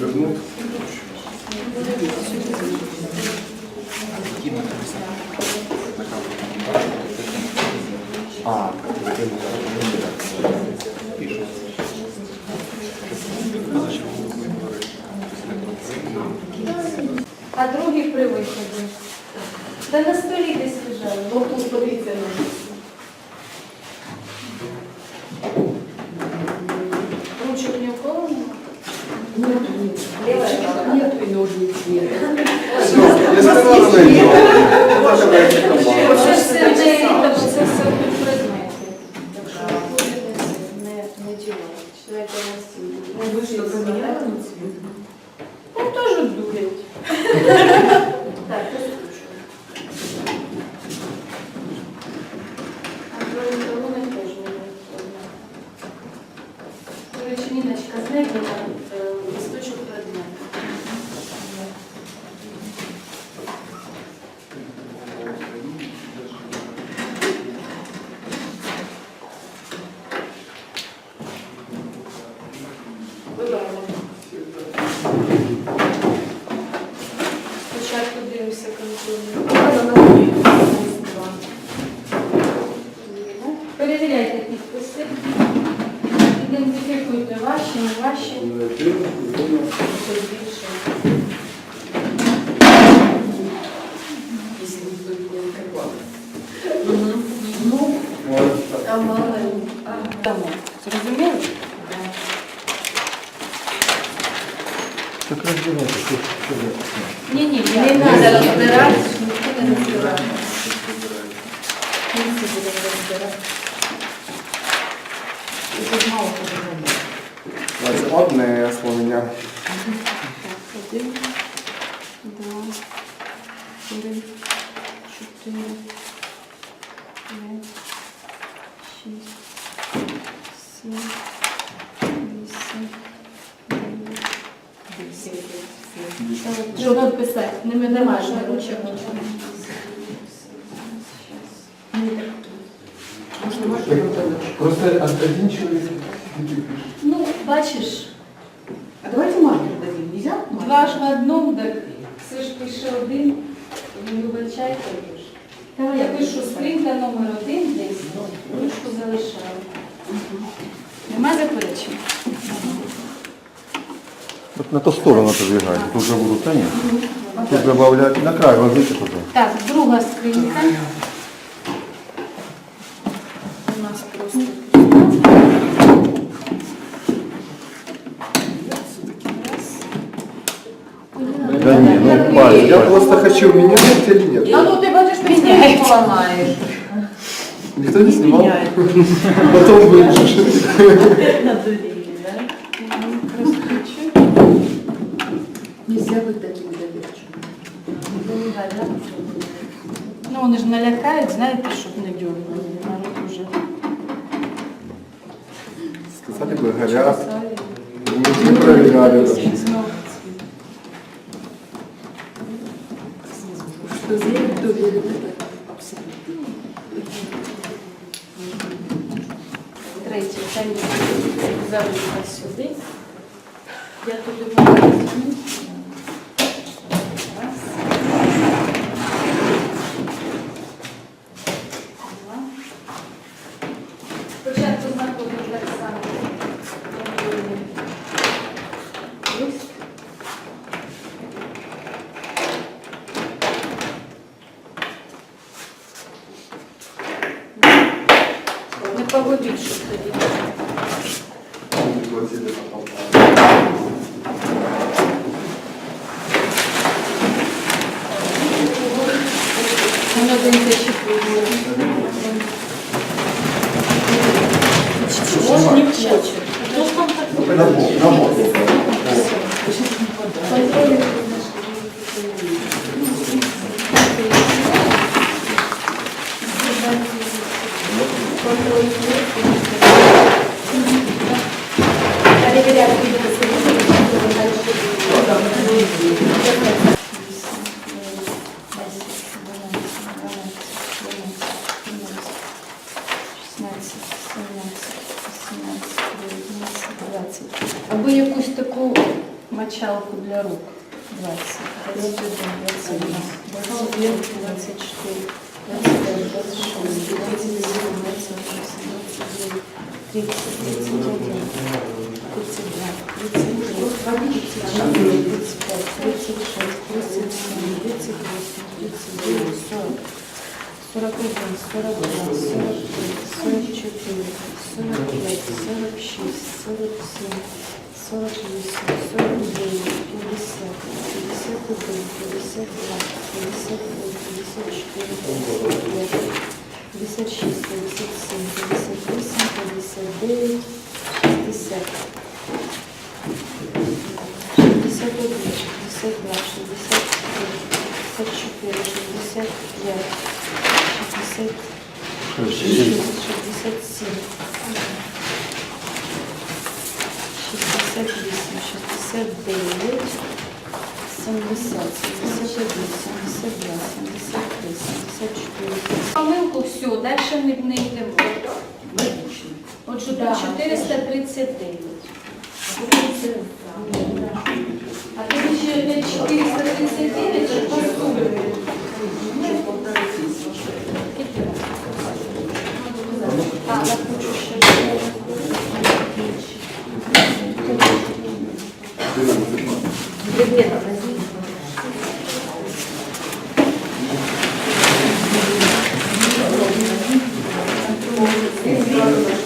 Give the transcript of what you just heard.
вернуть. А, пишут. А другий при виході. Та на столі десь лежали. Ну, тут подивіться на Нет, нет. Нет, и нет. Найдем. Оце ж все не це все предмети. Не, діло. Читайте на стіл. Что? До речі, Ніночка, знайдена е, листочок Ідентифікуйте ваші, не ваші. Щось більше. Если никто не открывал. Ну, а мало ли. Дамо. Зрозуміли? Так разбирайте, что Ні, ні, Не надо разбирать, никто не разбирает. Не всі будемо розбирати. Это мало. Один, два, три, чотири, п'ять, шість, сім, вісім, дев'ять. Що тут писати? Немає ручок нічого. Просто один человек пишет. Ну, бачиш, А давайте маркер дадим. Нельзя? маркер? два ж в одному, так все ж пише один, ви вибачайте. Я пишу скринька номер один десь, ручку залишаю. Нема заперечень? Вот на ту сторону отодвигай. Тут же будут они. Тут добавлять на край ложите туда. Так, друга скринька. Просто Да не, ну пальцы. Я просто хочу менять или нет. А ну ты ты не поломаешь. Никто не снимал? Меняет. Потом вырежешь. Надурили, да? розкручу. Нельзя быть таким доверчивым. Ну, вони ж налякають, знаєте, щоб не дергали. То верит. это Абсолютно. Третє, третє. Залишила сюди. Я туди візьму. Тоді. Пригласили. Воно один зачепив. Або якусь таку Мочалку для рук 20, 21, 22, 23, 24, 25, 26, 27, пятьдесят один, пятьдесят два, пятьдесят три, пятьдесят четыре, пятьдесят пять. 56, 57, 58, 59, 60. 61, 62, 63, 64, 65, 66, 67, 68, 69, 70, 71, 72, 73, 74. Помилку все, далі ми не йдемо. Отже, тут 439. А тут ще опять 439, Thank you.